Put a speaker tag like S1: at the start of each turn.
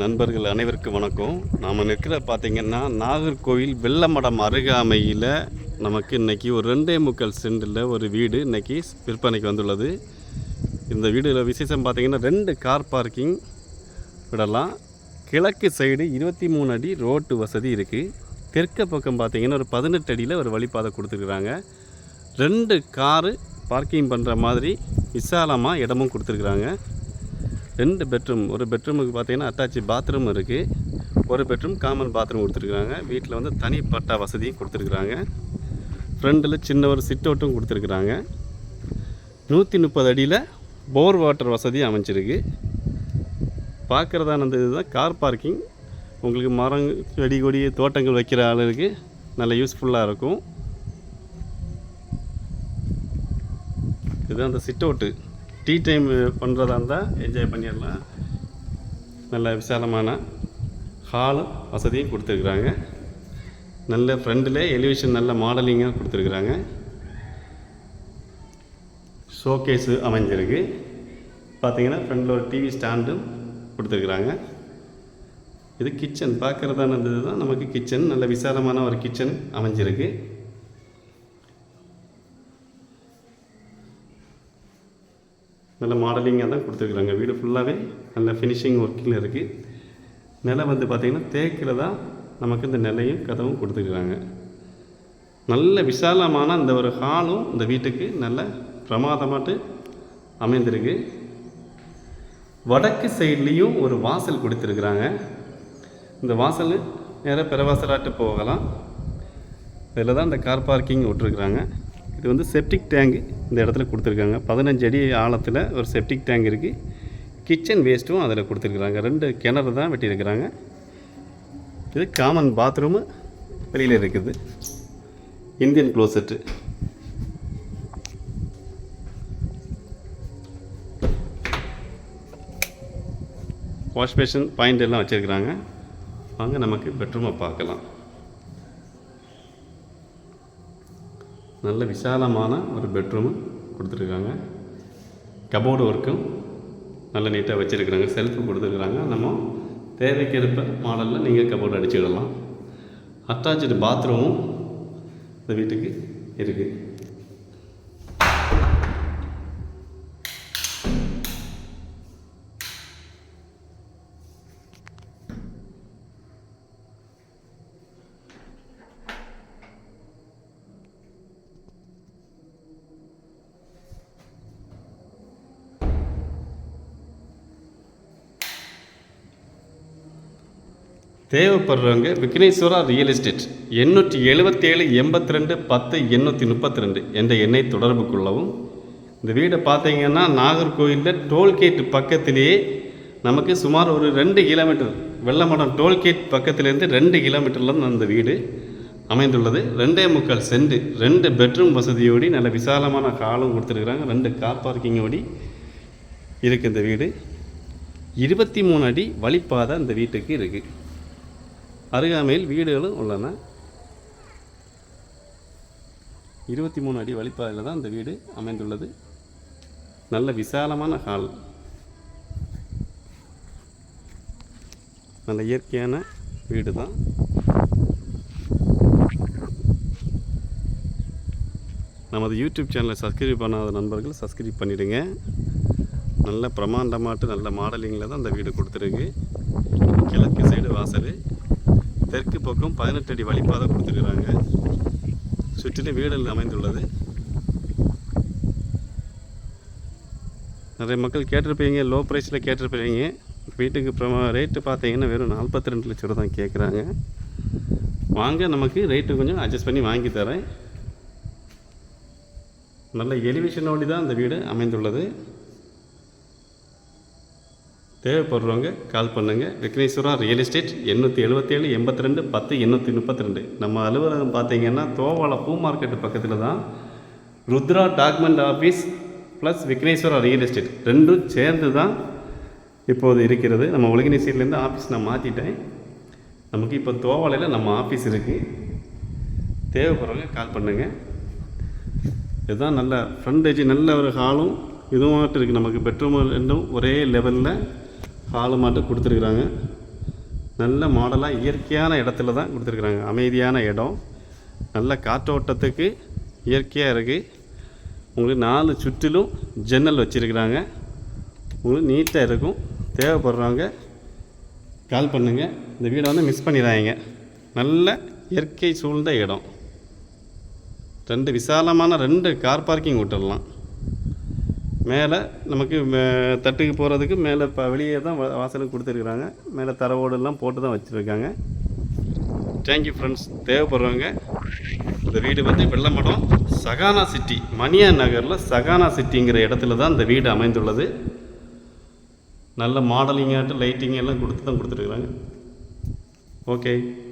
S1: நண்பர்கள் அனைவருக்கும் வணக்கம். நாம் நிற்கிற பார்த்திங்கன்னா நாகர்கோவில் வெள்ளமடம் அருகாமையில் நமக்கு இன்றைக்கி ஒரு ரெண்டே முக்கால் சென்டில் ஒரு வீடு இன்றைக்கி விற்பனைக்கு வந்துள்ளது. இந்த வீடில் விசேஷம் பார்த்திங்கன்னா ரெண்டு கார் பார்க்கிங் விடலாம். கிழக்கு சைடு இருபத்தி மூணு அடி ரோட்டு வசதி இருக்குது தெற்கு பக்கம் பார்த்திங்கன்னா ஒரு பதினெட்டு அடியில் ஒரு வழிபாதை கொடுத்துருக்குறாங்க. ரெண்டு காரு பார்க்கிங் பண்ணுற மாதிரி விசாலமாக இடமும் கொடுத்துருக்குறாங்க. ரெண்டு பெட்ரூம் ஒரு பெட்ரூமுக்கு பார்த்தீங்கன்னா அட்டாச் பாத்ரூம் இருக்குது ஒரு பெட்ரூம் காமன் பாத்ரூம் கொடுத்துருக்குறாங்க வீட்டில் வந்து தனிப்பட்ட வசதியும் கொடுத்துருக்குறாங்க. ஃப்ரண்டில் சின்ன ஒரு சிட் அவுட்டும் கொடுத்துருக்குறாங்க. நூற்றி முப்பது அடியில் போர் வாட்டர் வசதி அமைஞ்சிருக்கு. பார்க்குறதான அந்த இதுதான். கார் பார்க்கிங் உங்களுக்கு மரம் செடி கொடி தோட்டங்கள் வைக்கிற ஆளுக்கு நல்ல யூஸ்ஃபுல்லாக இருக்கும். இதுதான் அந்த சிட் அவுட்டு டீ டைம் பண்ணுறதா இருந்தால் என்ஜாய் பண்ணிடலாம். நல்ல விசாலமான ஹாலும் வசதியும் கொடுத்துருக்குறாங்க. நல்ல ஃப்ரெண்டில் எலிவேஷன் நல்ல மாடலிங்காக கொடுத்துருக்குறாங்க. ஷோகேஸு அமைஞ்சிருக்கு. பார்த்தீங்கன்னா ஃப்ரண்டில் ஒரு டிவி ஸ்டாண்டும் கொடுத்துருக்குறாங்க. இது கிச்சன் பார்க்குறதான இது தான் நமக்கு கிச்சன் நல்ல விசாலமான ஒரு கிச்சன் அமைஞ்சிருக்கு. நல்ல மாடலிங்காக தான் கொடுத்துருக்குறாங்க. வீடு ஃபுல்லாகவே நல்ல ஃபினிஷிங் ஒர்க்கில் இருக்குது நிலை வந்து பார்த்திங்கன்னா தேக்கில் தான் நமக்கு இந்த நிலையும் கதவும் கொடுத்துருக்குறாங்க. நல்ல விசாலமான இந்த ஒரு ஹாலும் இந்த வீட்டுக்கு நல்ல பிரமாதமாட்டு அமைந்திருக்கு. வடக்கு சைட்லேயும் ஒரு வாசல் கொடுத்துருக்குறாங்க. இந்த வாசல் நேராக பிறவாசலாட்டு போகலாம். இதில் தான் இந்த கார் பார்க்கிங் விட்ருக்குறாங்க இது வந்து செப்டிக் டேங்கு இந்த இடத்துல கொடுத்துருக்காங்க. பதினஞ்சு அடி ஆழத்தில் ஒரு செப்டிக் டேங்க் இருக்குது கிச்சன் வேஸ்ட்டும் அதில் கொடுத்துருக்குறாங்க. ரெண்டு கிணறு தான் வெட்டியிருக்கிறாங்க. இது காமன் பாத்ரூமு வெளியில் இருக்குது. Indian closet wash basin point எல்லாம் வச்சுருக்குறாங்க. வாங்க நமக்கு பெட்ரூமை பார்க்கலாம். நல்ல விசாலமான ஒரு பெட்ரூமு கொடுத்துருக்காங்க. கபோர்டு ஒர்க்கும் நல்ல நீட்டாக வச்சுருக்குறாங்க. செல்ஃபு கொடுத்துருக்குறாங்க நம்ம தேவைக்கேற்ப மாடலில் நீங்கள் கபோர்டு அடிச்சுக்கிடலாம். அட்டாச்சு பாத்ரூமும் இந்த வீட்டுக்கு இருக்குது தேவைப்படுறவங்க விக்னேஸ்வரா ரியல் எஸ்டேட் எண்ணூற்றி எழுபத்தேழு எண்பத்தி ரெண்டு பத்து எண்ணூற்றி முப்பத்தி ரெண்டு என்ற எண்ணை தொடர்பு கொள்ளவும். இந்த வீடை பார்த்தீங்கன்னா நாகர்கோவிலில் டோல்கேட் பக்கத்திலேயே நமக்கு சுமார் ஒரு ரெண்டு கிலோமீட்டர் வெள்ளமடம் டோல்கேட் பக்கத்துலேருந்து ரெண்டு கிலோமீட்டரில் தான் அந்த வீடு அமைந்துள்ளது. ரெண்டே முக்கால் செண்டு ரெண்டு பெட்ரூம் வசதியோடி நல்ல விசாலமான காலம் கொடுத்துருக்குறாங்க. ரெண்டு கார் பார்க்கிங்கோடி இருக்குது இந்த வீடு. இருபத்தி மூணு அடி வழிப்பாதை அந்த வீட்டுக்கு இருக்குது அருகாமையில் வீடுகளும் உள்ளன. இருபத்தி மூணு அடி வழிப்பாதையில் தான் இந்த வீடு அமைந்துள்ளது. நல்ல விசாலமான ஹால். நல்ல இயற்கையான வீடு தான். நமது யூடியூப் சேனலை சப்ஸ்கிரைப் பண்ணாத நண்பர்கள் சப்ஸ்கிரைப் பண்ணிவிடுங்க நல்ல பிரமாண்டமாட்டு நல்ல மாடலிங்கில் தான் அந்த வீடு கொடுத்துருக்கு. கிழக்கு சைடு வாசல். தெற்கு பக்கம் பதினெட்டு அடி வழிப்பாதை கொடுத்துருக்குறாங்க. சுற்றிலும் வீடுகள் அமைந்துள்ளது. நிறைய மக்கள் கேட்டிருப்பீங்க லோ ப்ரைஸில் கேட்டிருப்பீங்க. வீட்டுக்கு பிரமா ரேட்டு பார்த்தீங்கன்னா வெறும் நாற்பத்தி ரெண்டு லட்சம் ரூபா தான் கேட்குறாங்க. வாங்க நமக்கு ரேட்டு கொஞ்சம் அட்ஜஸ்ட் பண்ணி வாங்கி தரேன். நல்ல எலிவேஷனோடு தான் இந்த வீடு அமைந்துள்ளது. தேவைப்படுறவங்க கால் பண்ணுங்கள் விக்னேஸ்வரம் ரியல் எஸ்டேட் எண்ணூற்றி எழுபத்தேழு எண்பத்தி ரெண்டு பத்து எண்ணூற்றி முப்பத்தி ரெண்டு நம்ம அலுவலகம் பார்த்தீங்கன்னா தோவாளை பூ மார்க்கெட்டு பக்கத்தில் தான் Rudra document office plus Vigneshwara real estate ரெண்டும் சேர்ந்து தான் இப்போது இருக்கிறது. நம்ம ஒழுங்கினை சைட்லேருந்து ஆஃபீஸ் நான் மாற்றிட்டேன் நமக்கு இப்போ தோவாலையில் நம்ம ஆஃபீஸ் இருக்குது தேவைப்படுறவங்க கால் பண்ணுங்கள் இதுதான் நல்ல ஃப்ரண்டேஜ் நல்ல ஒரு ஹாலும் இதுவும் இருக்குது நமக்கு பெட்ரூம் ரெண்டும் ஒரே லெவலில் ஹாலு மாட்டு கொடுத்துருக்குறாங்க. நல்ல மாடலாக இயற்கையான இடத்துல தான் கொடுத்துருக்குறாங்க. அமைதியான இடம். நல்ல காற்றோட்டத்துக்கு இயற்கையாக இருக்குது உங்களுக்கு நாலு சுற்றிலும் ஜன்னல் வச்சுருக்குறாங்க. உங்களுக்கு நீட்டாக இருக்கும். தேவைப்படுறவங்க கால் பண்ணுங்கள் இந்த வீடை வந்து மிஸ் பண்ணிடாங்க நல்ல இயற்கை சூழ்ந்த இடம். ரெண்டு விசாலமான ரெண்டு கார் பார்க்கிங் விட்டுடலாம். மேலே நமக்கு தட்டுக்கு போகிறதுக்கு மேலே இப்போ வெளியே தான் வா- வாசலுக்கு கொடுத்துருக்குறாங்க. மேலே தரவோடெல்லாம் போட்டு தான் வச்சுருக்காங்க. தேங்க்யூ ஃப்ரெண்ட்ஸ் தேவைப்படுறவங்க இந்த வீடு வந்து வெள்ளமடம் சகானா சிட்டி மணியா நகரில் சகானா சிட்டிங்கிற இடத்துல தான் இந்த வீடு அமைந்துள்ளது. நல்ல மாடலிங்காட்டு லைட்டிங் எல்லாம் கொடுத்து தான் கொடுத்துருக்குறாங்க. ஓகே